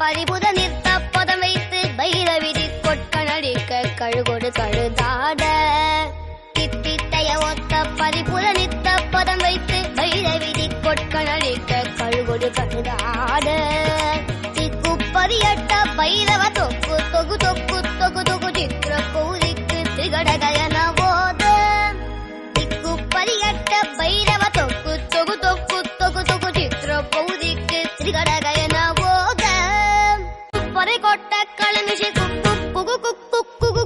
பறிபுத நிற்க பதம் வைத்து பைர விதி கொட்டனடிக்க கழுகொடு கழுதாட. தித்தித்தைய ஒத்த பறிபுத நித்த பதம் வைத்து பைர கொட்டனடிக்க கழுகொடு கழுதாட. పొట్ట కళమిషి కుక్కు కుక్కు కుక్కు